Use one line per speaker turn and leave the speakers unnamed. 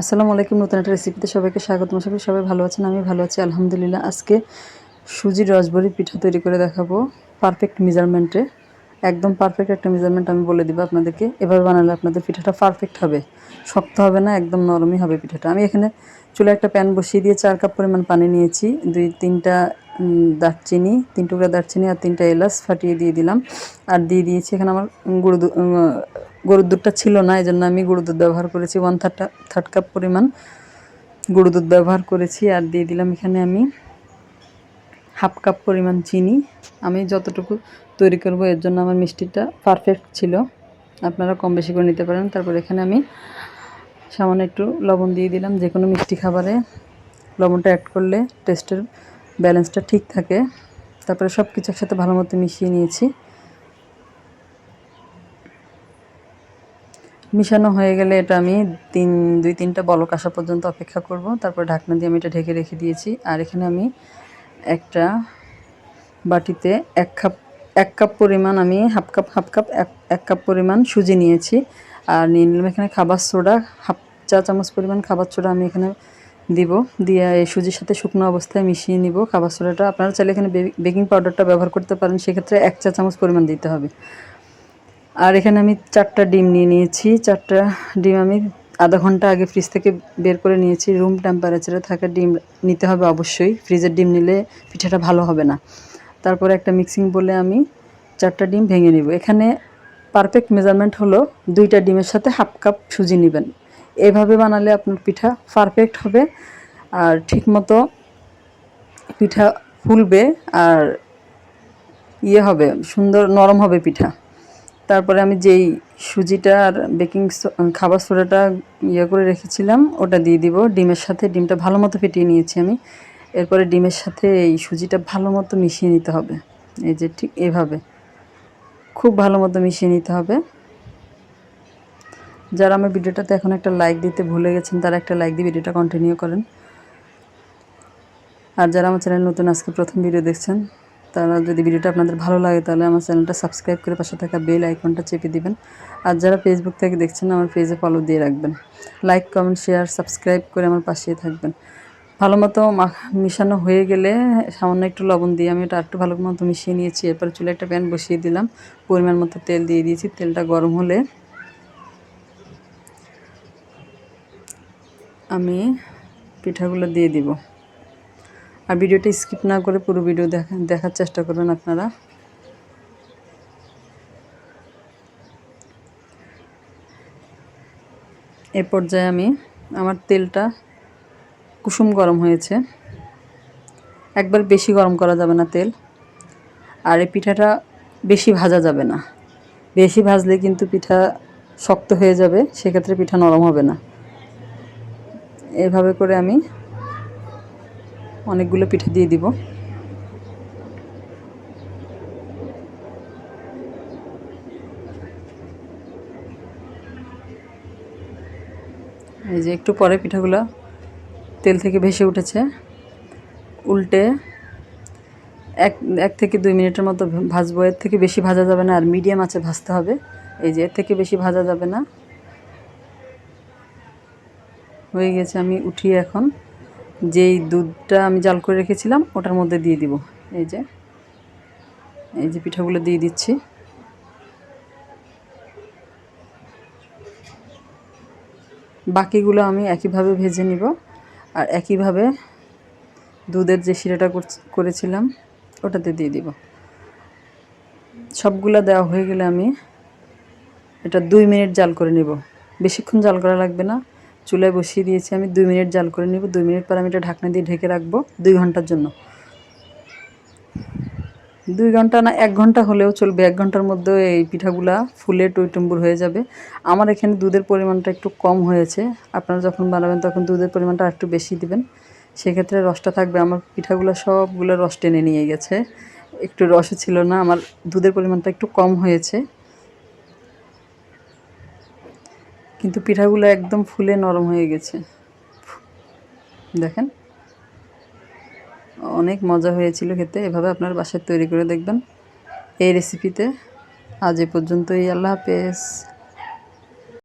আসসালামু আলাইকুম, নতুন একটা রেসিপিতে সবাইকে স্বাগত। করি সবাই ভালো আছেন আমি ভালো আছি। আলহামদুলিল্লাহ, আজকে সুজির রসবরি পিঠা তৈরি করে দেখাবো পারফেক্ট মেজারমেন্টে একদম পারফেক্ট একটা মেজারমেন্ট আমি বলে দিব আপনাদেরকে। এভাবে বানালে আপনাদের পিঠাটা পারফেক্ট হবে। শক্ত হবে না, একদম নরমই হবে পিঠাটা। আমি এখানে চুলে একটা প্যান বসিয়ে দিয়ে চার কাপ পরিমাণ পানি নিয়েছি। দুই, তিনটা দারচিনি, তিন টুকরা দারচিনি আর তিনটা এলাচ ফাটিয়ে দিয়ে দিলাম। আর দিয়ে দিয়েছি এখানে আমার গুঁড়ো গরুর দুধটা ছিল না এই জন্য আমি গুঁড়ো দুধ ব্যবহার করেছি ওয়ান থার্ড থার্ড কাপ পরিমাণ গুঁড়ো দুধ ব্যবহার করেছি, আর দিয়ে দিলাম এখানে আমি হাফ কাপ পরিমাণ চিনি। আমি যতটুকু তৈরি করব, এর জন্য আমার মিষ্টিটা পারফেক্ট ছিল। আপনারা কম বেশি করে নিতে পারেন। তারপর এখানে আমি সামান্য একটু লবণ দিয়ে দিলাম, যে কোনো মিষ্টি খাবারে। লবণটা অ্যাড করলে টেস্টের ব্যালেন্সটা ঠিক থাকে। তারপরে সব কিছু একসাথে ভালো মতো মিশিয়ে নিয়েছি। মিশানো হয়ে গেলে এটা আমি তিন, দুই, তিনটা বলক আসা পর্যন্ত অপেক্ষা করব। তারপর ঢাকনা দিয়ে আমি এটা ঢেকে রেখে দিয়েছি। আর এখানে আমি একটা বাটিতে এক কাপ এক কাপ পরিমাণ আমি হাফ কাপ হাফ কাপ, এক কাপ পরিমাণ সুজি নিয়েছি। আর নিয়ে নিলাম এখানে খাবার সোডা, হাফ চা চামচ পরিমাণ খাবার সোডা আমি এখানে দিব। দিয়ে এই সুজির সাথে শুকনো অবস্থায় মিশিয়ে নিব খাবার সোডাটা। আপনারা চাইলে এখানে বেকিং পাউডারটা ব্যবহার করতে পারেন। সেক্ষেত্রে এক চা চামচ পরিমাণ দিতে হবে। আর এখানে আমি চারটা ডিম নিয়ে নিয়েছি। চারটা ডিম আমি আধা ঘণ্টা আগে ফ্রিজ থেকে বের করে নিয়েছি। রুম টেম্পারেচারে থাকা ডিম নিতে হবে অবশ্যই। ফ্রিজের ডিম নিলে পিঠাটা ভালো হবে না। তারপরে একটা মিক্সিং বলে আমি চারটা ডিম ভেঙে নিব। এখানে পারফেক্ট মেজারমেন্ট হলো দুইটা ডিমের সাথে হাফ কাপ সুজি নেবেন। এভাবে বানালে আপনার পিঠা পারফেক্ট হবে। আর ঠিকমতো পিঠা ফুলবে আর ইয়ে হবে, সুন্দর নরম হবে পিঠা। তারপরে আমি যেই সুজিটা আর বেকিং খাবার সোডাটা ইয়ে করে রেখেছিলাম, ওটা দিয়ে দিব ডিমের সাথে। ডিমটা ভালো মতো ফেটিয়ে নিয়েছি আমি। এরপরে ডিমের সাথে এই সুজিটা ভালো মতো মিশিয়ে নিতে হবে। এই যে ঠিক এভাবে। খুব ভালো মতো মিশিয়ে নিতে হবে। যারা আমার ভিডিওটাতে এখন একটা লাইক দিতে ভুলে গেছেন, তারা একটা লাইক দিয়ে ভিডিওটা কন্টিনিউ করেন। আর যারা আমার চ্যানেল নতুন, আজকে প্রথম ভিডিও দেখছেন তারা যদি ভিডিওটা আপনাদের ভালো লাগে, তাহলে আমার চ্যানেলটা সাবস্ক্রাইব করে পাশে থাকা বেল আইকনটা চেপে দিবেন। আর যারা ফেসবুক থেকে দেখছেন, আমার পেজে ফলো দিয়ে রাখবেন। লাইক কমেন্ট শেয়ার সাবস্ক্রাইব করে আমার পাশে থাকবেন। ভালো মতো মিশানো হয়ে গেলে সামান্য একটু লবণ দিয়ে আমি এটা একটু ভালো মতো মিশিয়ে নিয়েছি। এরপর চুলে একটা প্যান বসিয়ে দিলাম। পরিমাণ মতো তেল দিয়ে দিয়েছি। তেলটা গরম হলে আমি পিঠাগুলো দিয়ে দিব। আর ভিডিওটা স্কিপ না করে পুরো ভিডিও দেখা, দেখার চেষ্টা করবেন আপনারা। এ পর্যায়ে আমি আমার তেলটা কুসুম গরম হয়েছে। একবার বেশি গরম করা যাবে না তেল। আর এই পিঠাটা বেশি ভাজা যাবে না। বেশি ভাজলে কিন্তু পিঠা শক্ত হয়ে যাবে, সেক্ষেত্রে পিঠা নরম হবে না। এভাবে করে আমি অনেকগুলো পিঠা দিয়ে দিব। এই যে একটু পরে পিঠাগুলো তেল থেকে ভেসে উঠেছে। উল্টে এক এক থেকে দুই মিনিটের মতো ভাজবো। এর থেকে বেশি ভাজা যাবে না, আর মিডিয়াম আছে ভাজতে হবে। এই যে এর থেকে বেশি ভাজা যাবে না। হয়ে গেছে, আমি উঠিয়ে এখন যেই দুধটা আমি জাল করে রেখেছিলাম, ওটার মধ্যে দিয়ে দিব। এই যে এই যে পিঠাগুলো দিয়ে দিচ্ছি। বাকিগুলো আমি একইভাবে ভেজে নিব। আর একইভাবে দুধের যে শিরাটা করেছিলাম, ওটাতে দিয়ে দিব। সবগুলো দেওয়া হয়ে গেলে আমি এটা দুই মিনিট জাল করে নেব। বেশিক্ষণ জাল করা লাগবে না। চুলায় বসিয়ে দিয়েছি, আমি দুই মিনিট জাল করে নেব। দুই মিনিট পর আমি এটা ঢাকনা দিয়ে ঢেকে রাখব দুই ঘণ্টার জন্য। দুই ঘণ্টা না, এক ঘণ্টা হলেও চলবে। এক ঘণ্টার মধ্যে এই পিঠাগুলা ফুলে টইটুম্বুর হয়ে যাবে। আমার এখানে দুধের পরিমাণটা একটু কম হয়েছে। আপনারা যখন বানাবেন তখন দুধের পরিমাণটা একটু বেশি দিবেন। সেক্ষেত্রে রসটা থাকবে। আমার পিঠাগুলো সবগুলো রস টেনে নিয়ে গেছে। একটু রসও ছিল না, আমার দুধের পরিমাণটা একটু কম হয়েছে। কিন্তু পিঠাগুলো একদম ফুলে নরম হয়ে গেছে। দেখেন। অনেক মজা হয়েছিল খেতে। এভাবে আপনার বাসায় তৈরি করে দেখবেন। এই রেসিপিতে আজ এ পর্যন্তই। আল্লাহ হাফেজ।